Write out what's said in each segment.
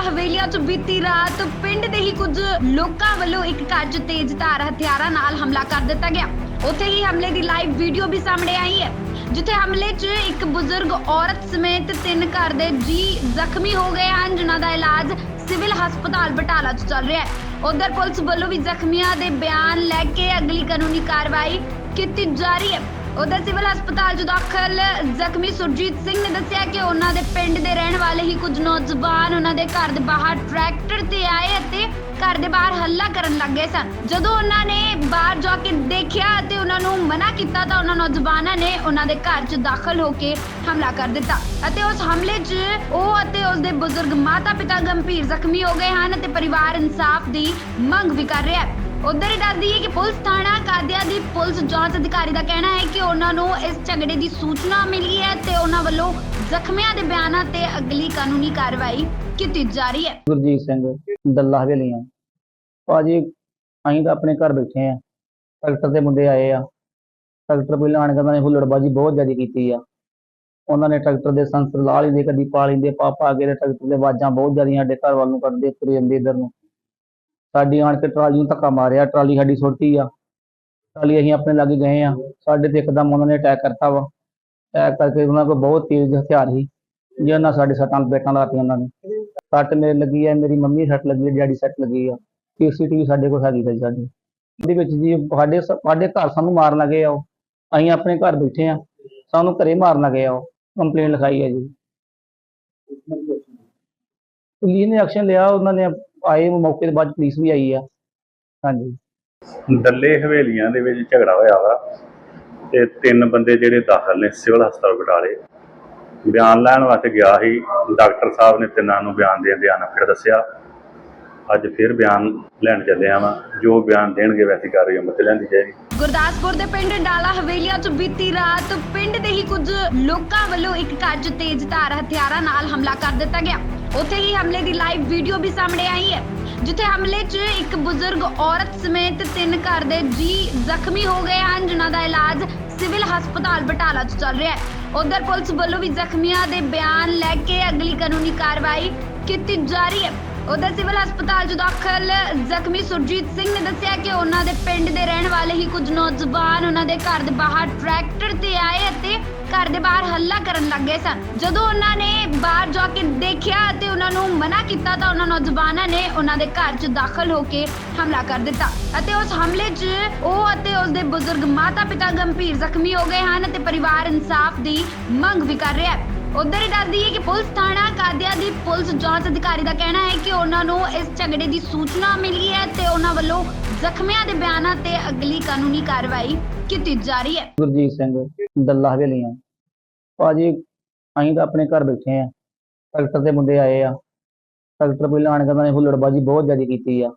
ਹਵੇਲੀਆਂ 'ਚ ਬੀਤੀ ਰਾਤ ਪਿੰਡ ਦੇ ਹੀ ਕੁਝ ਲੋਕਾਂ ਵੱਲੋਂ ਇੱਕ ਘਰ 'ਚ ਤੇਜ਼ਧਾਰ ਹਥਿਆਰਾਂ ਨਾਲ ਹਮਲਾ ਕਰ ਦਿੱਤਾ ਗਿਆ। ਉੱਥੇ ਹੀ ਹਮਲੇ ਦੀ ਲਾਈਵ ਵੀਡੀਓ ਵੀ ਸਾਹਮਣੇ ਆਈ ਹੈ, ਜਿੱਥੇ ਹਮਲੇ 'ਚ ਇੱਕ ਬਜ਼ੁਰਗ ਔਰਤ ਸਮੇਤ ਤਿੰਨ ਘਰ ਦੇ ਜੀ ਜ਼ਖਮੀ ਹੋ ਗਏ ਹਨ, ਜਿਨ੍ਹਾਂ ਦਾ ਇਲਾਜ ਸਿਵਲ ਹਸਪਤਾਲ ਬਟਾਲਾ 'ਚ ਚੱਲ ਰਿਹਾ ਹੈ। ਉਧਰ ਪੁਲਿਸ ਵੱਲੋਂ ਵੀ ਜ਼ਖਮੀਆਂ ਦੇ ਬਿਆਨ ਲੈ ਕੇ ਅਗਲੀ ਕਾਨੂੰਨੀ ਕਾਰਵਾਈ ਕੀਤੀ ਜਾ ਰਹੀ ਹੈ। ਉਧਰ ਸਿਵਲ ਹਸਪਤਾਲ 'ਚ ਦਾਖਲ ਜ਼ਖਮੀ ਸੁਰਜੀਤ ਸਿੰਘ ਨੇ ਦੱਸਿਆ ਕਿ ਉਹਨਾਂ ਦੇ ਪਿੰਡ ਦੇ ਰਹਿਣ ਵਾਲੇ ਹੀ ਕੁਝ ਨੌਜਵਾਨ ਉਹਨਾਂ ਦੇ ਘਰ ਦੇ ਬਾਹਰ ਟਰੈਕਟਰ ਤੇ ਆਏ ਅਤੇ ਘਰ ਦੇ ਬਾਹਰ ਹੱਲਾ ਕਰਨ ਲੱਗ ਗਏ ਸਨ। ਜਦੋਂ ਉਹਨਾਂ ਨੇ ਬਾਹਰ ਜਾ ਕੇ ਦੇਖਿਆ ਅਤੇ ਉਹਨਾਂ ਨੂੰ ਮਨਾ ਕੀਤਾ ਤਾਂ ਉਹਨਾਂ ਨੌਜਵਾਨਾਂ ਨੇ ਉਹਨਾਂ ਦੇ ਘਰ 'ਚ ਦਾਖਲ ਹੋ ਕੇ ਹਮਲਾ ਕਰ ਦਿੱਤਾ ਅਤੇ ਉਸ ਹਮਲੇ 'ਚ ਉਹ ਅਤੇ ਉਸ ਦੇ ਬਜ਼ੁਰਗ ਮਾਤਾ-ਪਿਤਾ ਗੰਭੀਰ ਜ਼ਖਮੀ ਹੋ ਗਏ ਹਨ ਅਤੇ ਪਰਿਵਾਰ ਇਨਸਾਫ ਦੀ ਮੰਗ ਵੀ ਕਰ ਰਿਹਾ ਹੈ। ਉਧਰ ਦੱਸਦੀ ਹੈ ਕਿ ਪੁਲਿਸ ਥਾਣਾ ਕਾਦਿਆ ਦੀ ਪੁਲਿਸ ਜਾਂਚ ਅਧਿਕਾਰੀ ਦਾ ਕਹਿਣਾ ਹੈ ਕਿ ਉਹਨਾਂ ਨੂੰ ਇਸ ਝਗੜੇ ਦੀ ਸੂਚਨਾ ਮਿਲੀ ਹੈ ਤੇ ਉਹਨਾਂ ਵੱਲੋਂ ਜ਼ਖਮੀਆਂ ਦੇ ਬਿਆਨਾਂ ਤੇ ਅਗਲੀ ਕਾਨੂੰਨੀ ਕਾਰਵਾਈ ਕੀਤੀ ਜਾ ਰਹੀ ਹੈ। ਗੁਰਜੀਤ ਸਿੰਘ ਦੱਲਾ ਹਵੇਲੀਆਂ। ਭਾਜੀ, ਅਸੀਂ ਤਾਂ ਆਪਣੇ ਘਰ ਬੈਠੇ ਆ ਟਰੈਕਟਰ ਦੇ ਮੁੰਡੇ ਆਏ ਆ। ਟਰੈਕਟਰ ਪਹਿਲਾਂ ਆਣ ਕੇ ਉਹਨਾਂ ਨੇ ਹੁੱਲੜਬਾਜੀ ਬਹੁਤ ਜ਼ਿਆਦਾ ਕੀਤੀ ਆ। ਉਹਨਾਂ ਨੇ ਟਰੈਕਟਰ ਦੇ ਸੰਸਰ ਲਾ ਲੈਂਦੇ, ਕਦੀ ਪਾ ਲੈਂਦੇ, ਪਾਪਾ ਪਾ ਕੇ ਟਰੈਕਟਰ ਦੇ ਆਵਾਜ਼ਾਂ ਬਹੁਤ ਜ਼ਿਆਦੀਆਂ ਸਾਡੇ ਘਰ ਵੱਲ ਨੂੰ ਕਰਦੇ ਤੁਰੇ ਜਾਂਦੇ ਇੱਧਰ ਨੂੰ। ਸਾਡੀ ਆਣ ਕੇ ਟਰਾਲੀ ਨੂੰ ਧੱਕਾ ਮਾਰਿਆ, ਟਰਾਲੀ ਸਾਡੀ ਸੁੱਟੀ ਆ। ਟਰਾਲੀ ਅਸੀਂ ਆਪਣੇ ਲਾਗੇ ਗਏ ਆ। ਸਾਡੇ ਤੇ ਇੱਕਦਮ ਉਹਨਾਂ ਨੇ ਅਟੈਕ ਕਰਤਾ ਵਾ। ਅਟੈਕ ਕਰਕੇ ਉਹਨਾਂ ਕੋਲ ਬਹੁਤ ਤੇਜ਼ ਹਥਿਆਰ ਸੀ ਜਿਹਨਾਂ ਸਾਡੇ ਸੱਟਾਂ ਬੇਟਾਂ ਲਾਤੀਆਂ ਉਹਨਾਂ ਨੇ। ਸੱਟ ਮੇਰੇ ਲੱਗੀ ਆ, ਮੇਰੀ ਮੰਮੀ ਦੀ ਸੱਟ ਲੱਗੀ ਹੈ ਡੈਡੀ ਸੱਟ ਲੱਗੀ ਆ। ਸੀਸੀਟੀਵੀ ਸਾਡੇ ਕੋਲ ਹੈਗੀ ਹੈ ਸਾਡੀ। ਇਹਦੇ ਵਿੱਚ ਜੀ ਸਾਡੇ ਸਾਡੇ ਘਰ ਸਾਨੂੰ ਮਾਰਨ ਲੱਗੇ ਆ ਉਹ। ਅਸੀਂ ਆਪਣੇ ਘਰ ਬੈਠੇ ਆ। ਸਾਨੂੰ ਘਰੇ ਮਾਰਨ ਲੱਗੇ ਆ ਉਹ। ਕੰਪਲੇਂਟ ਲਿਖਾਈ ਹੈ ਜੀ। ਪੁਲਿਸ ਨੇ ਐਕਸ਼ਨ ਲਿਆ, ਉਹਨਾਂ ਨੇ ਆਏ ਮੌਕੇ ਦੇ ਬਾਅਦ ਪੁਲਿਸ ਵੀ ਆਈ ਆ। ਹਾਂਜੀ। ਡੱਲੇ ਹਵੇਲੀਆਂ ਦੇ ਵਿੱਚ ਝਗੜਾ ਹੋਇਆ ਵਾ ਤੇ ਤਿੰਨ ਬੰਦੇ ਜਿਹੜੇ ਦਾਖਲ ਨੇ ਸਿਵਲ ਹਸਪਤਾਲ ਬਟਾਲੇ। ਬਿਆਨ ਲੈਣ ਵਾਸਤੇ ਗਿਆ ਸੀ। ਡਾਕਟਰ ਸਾਹਿਬ ਨੇ ਤਿੰਨਾਂ ਨੂੰ ਬਿਆਨ ਦੇਣ ਦੇ ਆਣਾ ਫਿਰ ਦੱਸਿਆ। ਅੱਜ ਫਿਰ ਬਿਆਨ ਲੈਣ ਚੱਲੇ ਆ ਜੋ ਬਿਆਨ ਦੇਣਗੇ ਵੈਸੀ ਕਾਰਵਾਈ ਅਮਲ ਚ ਲੈਂਦੀ ਜਾਏਗੀ। ਗੁਰਦਾਸਪੁਰ ਦੇ ਪਿੰਡ ਡਾਲਾ ਹਵੇਲੀਆਂ 'ਚ ਬੀਤੀ ਰਾਤ ਪਿੰਡ ਦੇ ਹੀ ਕੁਝ ਲੋਕਾਂ ਵੱਲੋਂ ਇੱਕ ਘਰ 'ਚ ਤੇਜ਼ਧਾਰ ਹਥਿਆਰਾਂ ਨਾਲ ਹਮਲਾ ਕਰ ਦਿੱਤਾ ਗਿਆ। ਉੱਥੇ ਹੀ ਹਮਲੇ ਦੀ ਲਾਈਵ ਵੀਡੀਓ ਵੀ ਸਾਹਮਣੇ ਆਈ ਹੈ, ਜਿੱਥੇ ਹਮਲੇ 'ਚ ਇੱਕ ਬਜ਼ੁਰਗ ਔਰਤ ਸਮੇਤ ਤਿੰਨ ਘਰ ਦੇ ਜੀ ਜ਼ਖਮੀ ਹੋ ਗਏ ਹਨ, ਜਿਨ੍ਹਾਂ ਦਾ ਇਲਾਜ ਸਿਵਲ ਹਸਪਤਾਲ ਬਟਾਲਾ 'ਚ ਚੱਲ ਰਿਹਾ ਹੈ। ਉਧਰ ਪੁਲਿਸ ਵੱਲੋਂ ਵੀ ਜ਼ਖਮੀਆਂ ਦੇ ਬਿਆਨ ਲੈ ਕੇ ਅਗਲੀ ਕਾਨੂੰਨੀ ਕਾਰਵਾਈ ਕੀਤੀ ਜਾ ਰਹੀ ਹੈ। ਉਧਰ ਸਿਵਲ ਹਸਪਤਾਲ 'ਚ ਦਾਖਲ ਜ਼ਖਮੀ ਸੁਰਜੀਤ ਸਿੰਘ ਨੇ ਦੱਸਿਆ ਕਿ ਉਹਨਾਂ ਦੇ ਪਿੰਡ ਦੇ ਰਹਿਣ ਵਾਲੇ ਹੀ ਕੁਝ ਨੌਜਵਾਨ ਉਹਨਾਂ ਦੇ ਘਰ ਦੇ ਬਾਹਰ ਟਰੈਕਟਰ ਤੇ ਆਏ ਅਤੇ ਘਰ ਦੇ ਬਾਹਰ ਹੱਲਾ ਕਰਨ ਲੱਗ ਗਏ ਸਨ। ਜਦੋਂ ਉਹਨਾਂ ਨੇ ਬਾਹਰ ਜਾ ਕੇ ਦੇਖਿਆ ਅਤੇ ਉਹਨਾਂ ਨੂੰ ਮਨਾ ਕੀਤਾ ਤਾਂ ਉਹਨਾਂ ਨੌਜਵਾਨਾਂ ਨੇ ਉਹਨਾਂ ਦੇ ਘਰ 'ਚ ਦਾਖਲ ਹੋ ਕੇ ਹਮਲਾ ਕਰ ਦਿੱਤਾ ਅਤੇ ਉਸ ਹਮਲੇ 'ਚ ਉਹ ਅਤੇ ਉਸ ਦੇ ਬਜ਼ੁਰਗ ਮਾਤਾ-ਪਿਤਾ ਗੰਭੀਰ ਜ਼ਖਮੀ ਹੋ ਗਏ ਹਨ ਅਤੇ ਪਰਿਵਾਰ ਇਨਸਾਫ ਦੀ ਮੰਗ ਵੀ ਕਰ ਰਿਹਾ ਹੈ। ਉਧਰ ਦੱਸਦੀ ਹੈ ਕਿ ਪੁਲਿਸ ਥਾਣਾ ਕਾਦਿਆ ਦੀ ਪੁਲਿਸ ਜਾਂਚ ਅਧਿਕਾਰੀ ਦਾ ਕਹਿਣਾ ਹੈ ਕਿ ਉਹਨਾਂ ਨੂੰ ਇਸ ਝਗੜੇ ਦੀ ਸੂਚਨਾ ਮਿਲੀ ਹੈ ਤੇ ਉਹਨਾਂ ਵੱਲੋਂ ਜ਼ਖਮੀਆਂ ਦੇ ਬਿਆਨਾਂ ਤੇ ਅਗਲੀ ਕਾਨੂੰਨੀ ਕਾਰਵਾਈ ਕੀਤੀ ਜਾ ਰਹੀ ਹੈ। ਗੁਰਜੀਤ ਸਿੰਘ ਦੱਲਾ ਹਵੇਲੀਆਂ। ਭਾਜੀ, ਅਸੀਂ ਤਾਂ ਆਪਣੇ ਘਰ ਬੈਠੇ ਆ ਟਰੈਕਟਰ ਦੇ ਮੁੰਡੇ ਆਏ ਆ। ਟਰੈਕਟਰ ਪਹਿਲਾਂ ਆਣ ਕੇ ਉਹਨਾਂ ਨੇ ਹੁੱਲੜਬਾਜੀ ਬਹੁਤ ਜ਼ਿਆਦਾ ਕੀਤੀ ਆ।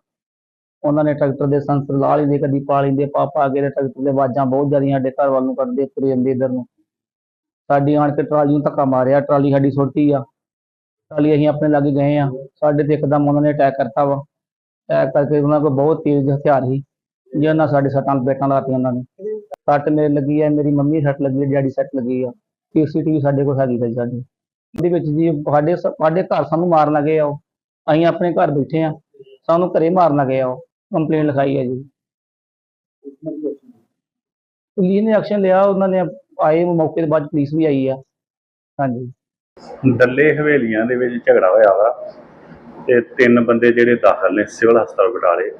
ਉਹਨਾਂ ਨੇ ਟਰੈਕਟਰ ਦੇ ਸੰਸਰ ਲਾ ਲੈਂਦੇ, ਕਦੀ ਪਾ ਲੈਂਦੇ, ਪਾਪਾ ਪਾ ਕੇ ਟਰੈਕਟਰ ਦੇ ਆਵਾਜ਼ਾਂ ਬਹੁਤ ਜ਼ਿਆਦੀਆਂ ਸਾਡੇ ਘਰ ਵੱਲ ਨੂੰ ਕਰਦੇ ਤੁਰੇ ਜਾਂਦੇ ਇੱਧਰ ਨੂੰ। ਸਾਡੀ ਆਣ ਕੇ ਟਰਾਲੀ ਨੂੰ ਧੱਕਾ ਮਾਰਿਆ, ਟਰਾਲੀ ਸਾਡੀ ਸੁੱਟੀ ਆ। ਟਰਾਲੀ ਅਸੀਂ ਆਪਣੇ ਲਾਗੇ ਗਏ ਆ। ਸਾਡੇ ਤੇ ਇੱਕਦਮ ਉਹਨਾਂ ਨੇ ਅਟੈਕ ਕਰਤਾ ਵਾ। ਅਟੈਕ ਕਰਕੇ ਉਹਨਾਂ ਕੋਲ ਬਹੁਤ ਤੇਜ਼ ਹਥਿਆਰ ਸੀ ਜਿਹਨਾਂ ਨਾਲ ਸਾਡੇ ਸੱਟਾਂ ਪੇਟਾਂ ਲਾਤੀਆਂ ਉਹਨਾਂ ਨੇ। ਸੱਟ ਮੇਰੇ ਲੱਗੀ ਹੈ ਮੇਰੀ ਮੰਮੀ ਸੱਟ ਲੱਗੀ ਹੈ ਡੈਡੀ ਸੱਟ ਲੱਗੀ ਆ। ਸੀਸੀਟੀਵੀ ਸਾਡੇ ਕੋਲ ਹੈਗੀ ਹੈ ਸਾਡੀ। ਇਹਦੇ ਵਿੱਚ ਜੀ ਸਾਡੇ ਸਾਡੇ ਘਰ ਸਾਨੂੰ ਮਾਰਨ ਲੱਗੇ ਆ ਉਹ। ਅਸੀਂ ਆਪਣੇ ਘਰ ਬੈਠੇ ਆ। ਸਾਨੂੰ ਘਰੇ ਮਾਰਨ ਲੱਗੇ ਆ ਉਹ। ਕੰਪਲੇਂਟ ਲਿਖਾਈ ਹੈ ਜੀ। ਪੁਲਿਸ ਨੇ ਐਕਸ਼ਨ ਲਿਆ, ਉਹਨਾਂ ਨੇ ਆਏ ਮੌਕੇ ਦੇ ਬਾਅਦ ਪੁਲਿਸ ਵੀ ਆਈ ਆ। ਹਾਂਜੀ। ਦੱਲੇ ਹਵੇਲੀਆਂ ਦੇ ਵਿੱਚ ਝਗੜਾ ਹੋਇਆ ਵਾ ਤੇ ਤਿੰਨ ਬੰਦੇ ਜਿਹੜੇ ਦਾਖਲ ਨੇ ਸਿਵਲ ਹਸਪਤਾਲ ਬਟਾਲੇ।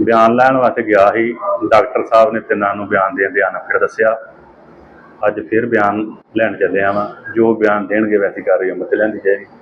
ਬਿਆਨ ਲੈਣ ਵਾਸਤੇ ਗਿਆ ਸੀ। ਡਾਕਟਰ ਸਾਹਿਬ ਨੇ ਤਿੰਨਾਂ ਨੂੰ ਬਿਆਨ ਦੇਣ ਦੇ ਆਣਾ ਫਿਰ ਦੱਸਿਆ। ਅੱਜ ਫਿਰ ਬਿਆਨ ਲੈਣ ਚੱਲੇ ਆ ਵਾ। ਜੋ ਬਿਆਨ ਦੇਣਗੇ ਵੈਸੀ ਕਾਰਵਾਈ ਅਮਲ ਚ ਲੈਂਦੀ ਜਾਏਗੀ।